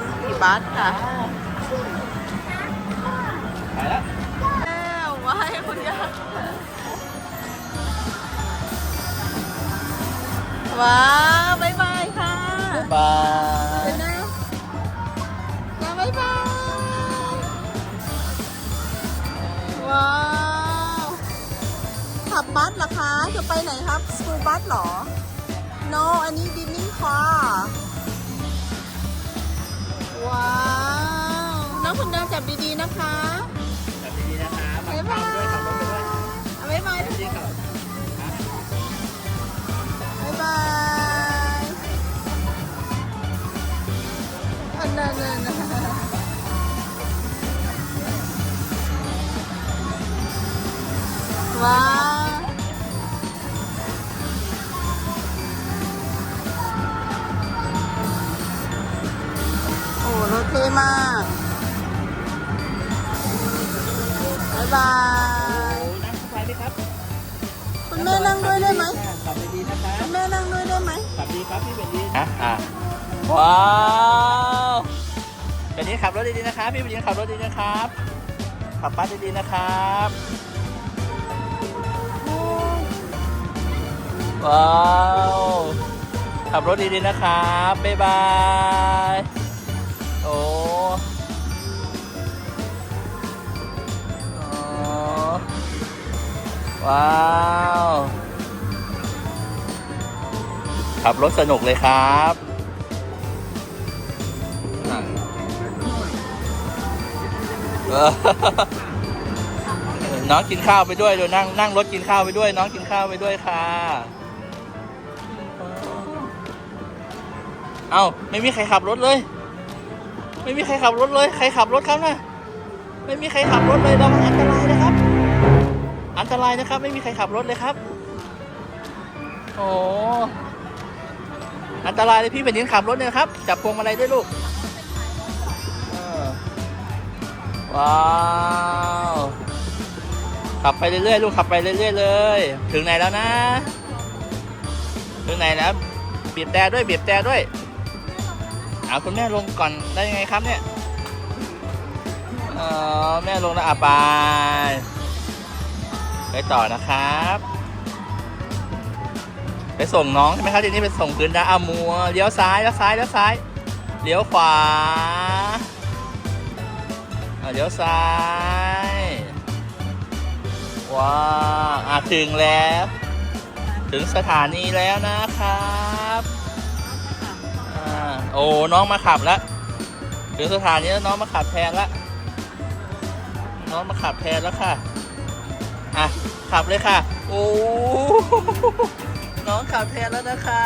เป็นขี่บัสค่ะไปแล้วแล้วว้ายคุณยายว้าวบ๊ายบายค่ะบายเดี๋ยวนะนะบ๊ายบายว้าวขับบัสเหรอคะ จะไปไหนครับ สกูบัสเหรอ no อันนี้ดินนิ่งค่ะ ว้าว น้องคุณเดินจับดีๆนะคะจับดีๆนะคะบ๊ายบายด้วยขับรถไปด้วยเอาบ๊ายบายดีๆครับบ๊ายบายอันนั้นน่ะว้าวายบายโอ้นั่งสบายไหมครับคุณแม่นั่งด้วยได้ไหมขับดีๆนะคะคุณแม่นั่งด้วยได้ไหมขับดีครับพี่เป็นดีอะอะว้าวเป็นนี้ขับรถดีๆนะครับพี่เป็นนี้ขับรถดีๆนะครับขับป้าดีๆนะครับว้าวขับรถดีๆนะครับบ๊ายบาย ว้าว ขับรถสนุกเลยครับน้องกินข้าวไปด้วยดี๋ยนั่งนั่งรถกินข้าวไปด้วย น้องกินข้าวไปด้วยค่ะ เอ้าไม่มีใครขับรถเลย ไม่มีใครขับรถเลย ใครขับรถครับนะไม่มีใครขับรถเลยเระวังอันตรายนะ อันตรายนะครับ ไม่มีใครขับรถเลยครับ โอ้อันตรายเลยพี่เป็นยินขับรถเนี่ยนะครับ จับพวงมาลัยด้วยลูกเออว้าว ขับไปเรื่อยๆลูกขับไปเรื่อยๆเลย ถึงไหนแล้วนะ ถึงไหนแล้วบีบแต่ด้วยบีบแต่ด้วยเอาคุณแม่ลงก่อนได้ยังไงครับเนี่ยเออแม่ลงแล้วอะไป ไปต่อนะครับ ไปส่งน้องใช่ไหมครับทีนี้ไปส่งคืนดาอามัวเลี้ยวซ้ายเลี้ยวซ้ายเลี้ยวซ้ายเลี้ยวขวาเลี้ยวซ้ายว้าอะถึงแล้ว ถึงสถานีแล้วนะครับอโอ้น้องมาขับแล้วถึงสถานีแล้วน้องมาขับแทนละน้องมาขับแทนแล้วค่ะ อะ ขับเลยค่ะ โอ้น้องขับแทนแล้วนะคะ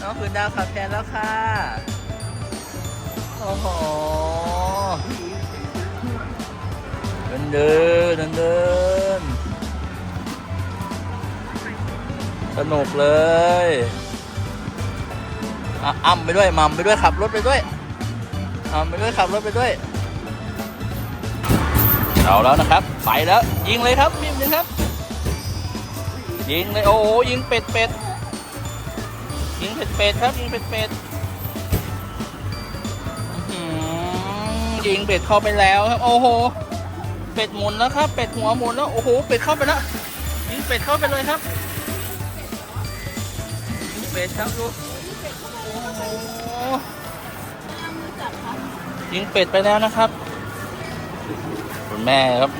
น้องคุณดาวขับแทนแล้วค่ะ โอ้โหเดินเดินเดินเดินสนุกเลยอะอ้ำไปด้วยมัมไปด้วยขับรถไปด้วยอ้ำไปด้วยขับรถไปด้วย เอาแล้วนะครับ ไปแล้ว ยิงเลยครับพิมพ์หนึ่งครับ ยิงเลยโอ้โหยิงเป็ดเป็ดยิงเป็ดเป็ดครับยิงเป็ดเป็ดยิงเป็ดเข้าไปแล้วครับ โอ้โห เป็ดหมุนแล้วครับ เป็ดหัวหมุนแล้วโอ้โหเป็ดเข้าไปแล้วยิงเป็ดเข้าไปเลยครับยิงเป็ดครับดูโอ้โหยิงเป็ดไปแล้วนะครับ แม่ครับ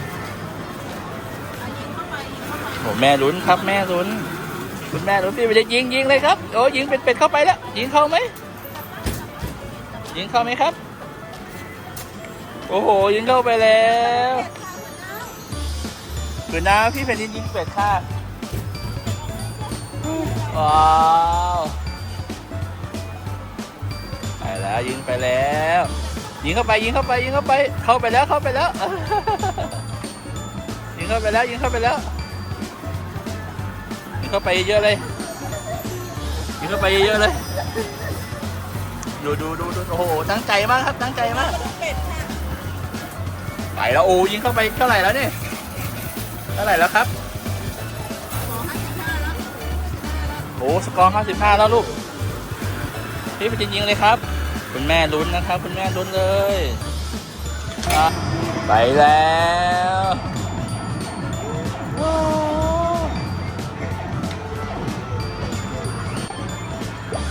โอ้แม่ลุ้นครับแม่ลุ้นคุณแม่ลุ้นพี่ไปเลยยิงยิงเลยครับโอ้ยิงเป็ดเป็ดเข้าไปแล้ว ยิงเข้าไหมยิงเข้าไหมครับ โอ้โห ยิงเข้าไปแล้วคือน้าพี่แผ่นดินยิงเป็ดค่ะว้าวไปแล้วยิงไปแล้ว ยิงเข้าไปยิงเข้าไปยิงเข้าไปเข้าไปแล้วเข้าไปแล้ว ยิงเข้าไปแล้วยิงเข้าไปแล้วยิงเข้าไปเยอะเลยยิงเข้าไปเยอะเลยดูดูดูดูโอ้โหตั้งใจมากครับตั้งใจมากไปแล้วโอ้ยิงเข้าไปเท่าไหร่แล้วเนี่ยเท่าไหร่แล้วครับโอ้สกอร์55แล้วลูกพี่ไปยิงเลยครับ คุณแม่ลุ้นนะครับ คุณแม่ลุ้นเลย ไปแล้วว้าว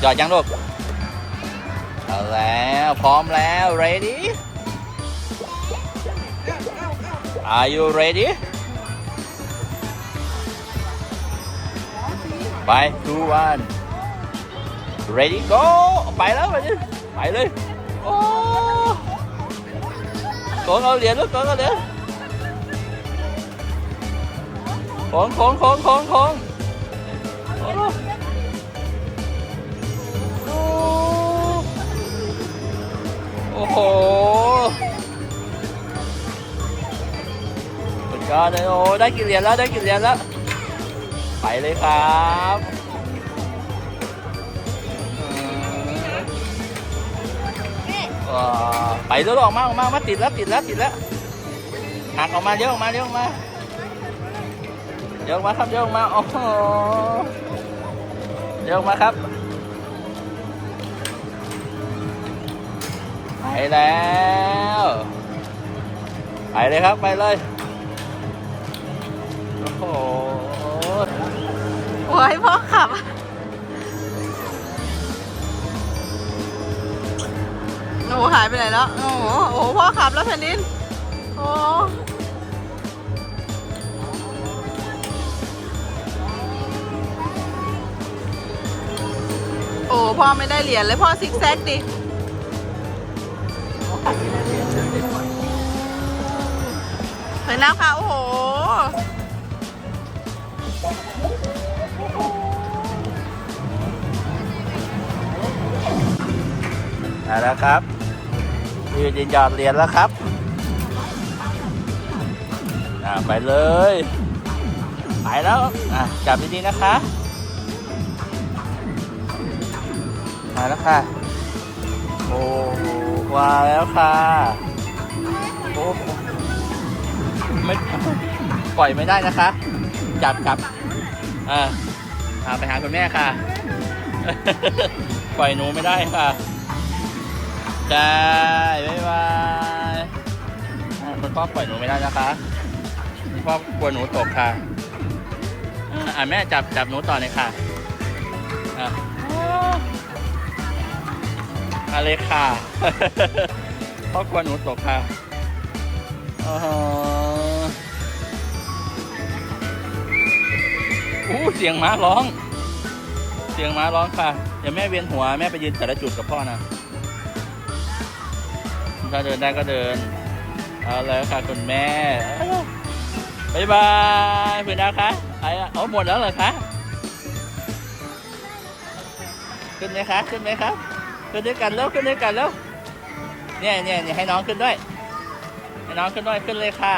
จอดยังลูกเอาแล้ว พร้อมแล้ว ready Are you ready ไป two one ready go ไปแล้วไปดิ ไปเลยโอ้โกงเอาเหรียญลูกโกงเอาเหรียญโค้งโค้งโค้งโค้งโค้งโอ้โอ้โหสุดยอดเลยโอ้ได้กี่เหรียญแล้วได้กี่เหรียญแล้ว ไปเลยครับ ว้าวไปแล้วออกมาออกมามาติดแล้วติดแล้วติดแล้วหักออกมาเยอะออกมาเยอะออกมาเยอะออกมาครับเยอะออกมาโอ้โหเยอะออกมาครับไปแล้วไปเลยครับไปเลยโอ้โหโอ้ยพ่อขับ โอ้หหายไปไหนแล้ว โอ้โหโอ้โหพ่อขับแล้วแผ่นดิน โอ้โอ้พ่อไม่ได้เหรียญเลยพ่อซิกแซกดิเห็นแล้วค่ะ โอ้โห มาแล้วครับ ยืนยินหยอดเรียญแล้วครับไปเลย ไปแล้วจับดีๆนะคะ มาแล้วค่ะ โอ้โหมาแล้วค่ะโอ้ไม่ปล่อยไม่ได้นะคะ จับจับอ่าไปหาคุณแม่ค่ะ ปล่อยหนูไม่ได้ค่ะ ใช่บ๊ายบายคุณพ่อปล่อยหนูไม่ได้นะคะคุณพ่อกลัวหนูตกค่ะอ่าแม่จับจับหนูต่อเลยค่ะอะอะเลยค่ะพ่อกลัวหนูตกค่ะอ๋ออู้เสียงม้าร้อง เสียงม้าร้องค่ะ เดี๋ยวแม่เวียนหัวแม่ไปยืนแต่ละจุดกับพ่อนะ ถ้าเดินได้ก็เดิน เอาแล้วค่ะคุณแม่บ๊ายบายเพื่อนนะคะไปอะเอหมดแล้วเหรอคะ ขึ้นไหมคะ ขึ้นไหมครับ ขึ้นด้วยกันแล้วขึ้นด้วยกันแล้ว เนี่ยเนี่ยเนี่ยให้น้องขึ้นด้วย ให้น้องขึ้นด้วย ขึ้นเลยค่ะ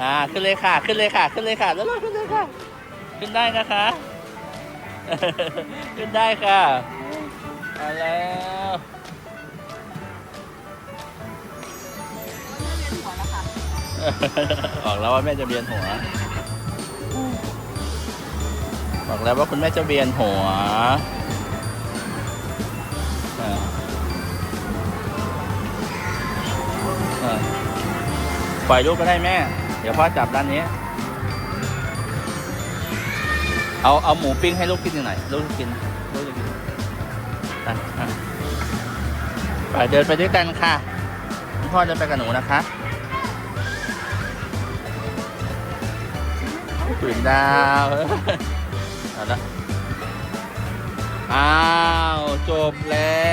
อ่า ขึ้นเลยค่ะ ขึ้นเลยค่ะ ขึ้นเลยค่ะ แล้วเราขึ้นเลยค่ะ ขึ้นได้นะคะ ขึ้นได้ค่ะมาแล้ว บอกแล้วว่าแม่จะเบียนหัว บอกแล้วว่าคุณแม่จะเบียนหัวปล่อยลูกก็ได้แม่ เดี๋ยวพ่อจับด้านนี้ เอาเอาหมูปิ้งให้ลูกกินหน่อยลูกจะกินลูกจะกินไปเดินไปด้วยกันค่ะ พ่อเดินไปกับหนูนะคะ ปืนดาวเอาละอ้าว จบแล้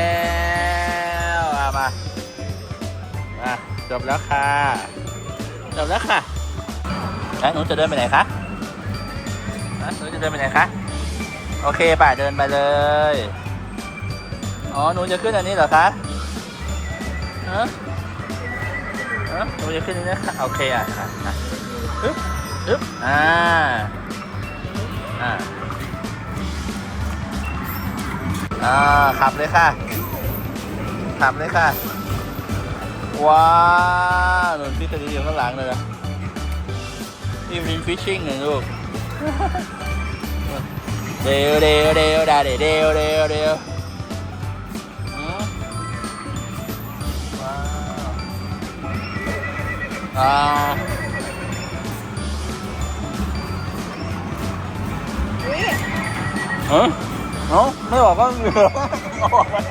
วเอามามาจบแล้วค่ะ จบแล้วค่ะแล้วหนูจะเดินไปไหนคะหนูจะเดินไปไหนคะ โอเคป่ะเดินไปเลย อ๋อ หนูจะขึ้นอันนี้เหรอคะฮะหนูจะขึ้นอันนี้นะคะโอเคอะอะ อึ๊บอ่าอ่าอ่าขับเลยค่ะ ขับเลยค่ะ ว้าหนุนที่ตัวนี้อยู่ข้างหลังเลยนะนี่พิงฟิชชิ่งเลยลูกเดียวเดียวเดียวดาเดียวเดียวเดียวเดียวว้าอ่า อุ้เอ้เอ้าไม่ออกก็เหลือเอาออกมา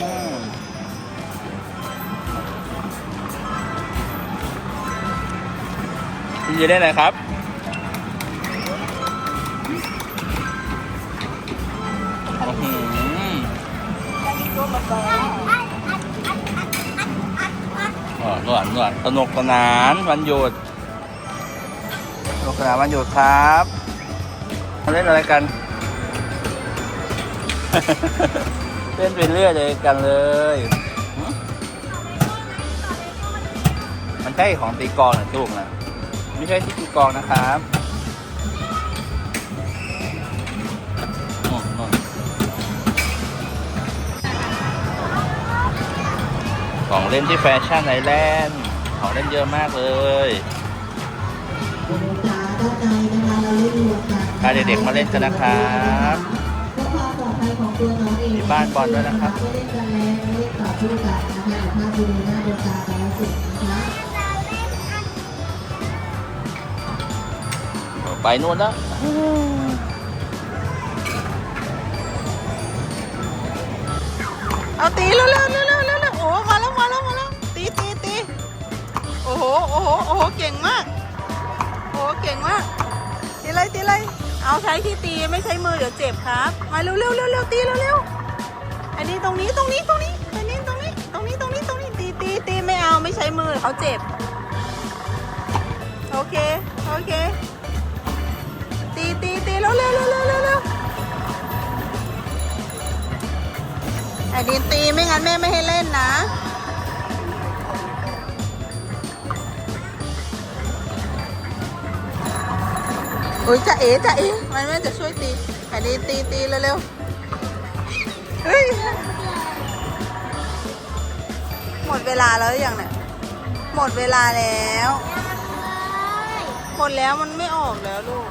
อืมคุณจะได้ไหนครับอื้อหือเออนวดนวดสนุกสนานวันหยุด นุกสนานวันหยุดครับมาเล่นอะไรกัน เล่นไปเรื่อยเลยกันเลย มันใช่ของตีกองนะลูกนะไม่ใช่ที่ตีกองนะครับของเล่นที่แฟชั่นไอแลนด์ของเล่นเยอะมากเลย พาเด็กๆมาเล่นกันนะครับเพื่อความปลอดภัยของตัวน้องเองมีบ้านบอลด้วยนะครับไม่เล่นกันแล้วไม่เล่นต่อสู้กันนะคะเดี๋ยวภาพดูหน้าดูตากันแล้วสุดนะคะไปนู่นแล้วเอาตีเร็วๆเร็วๆเร็วๆเร็วๆโอ้มาแล้วมาแล้วมาแล้วตีตีตีโอ้โหโอ้โหโอ้โหเก่งมากโอ้โห เก่งมาก ตีเลยตีเลย เอาใช้ที่ตีไม่ใช้มือเดี๋ยวเจ็บครับ มาเร็วเร็วเร็วเร็วตีเร็วเร็วอันนี้ตรงนี้ตรงนี้ตรงนี้อันนี้ตรงนี้ตรงนี้ตรงนี้ตรงนี้ตีตีตีไม่เอาไม่ใช้มือเขาเจ็บ โอเค โอเค ตีตีตีเร็วเร็วเร็วเร็วเร็วเร็วไอ้ตีไม่งั้นแม่ไม่ให้เล่นนะ อุ้ยจะเอ๋จะเอ๋มันแม่จะช่วยตีไอ้ดินตีตีเร็วๆเฮ้ยหมดเวลาแล้วหรือยังเนี่ยหมดเวลาแล้ว หมดแล้วมันไม่ออกแล้วลูก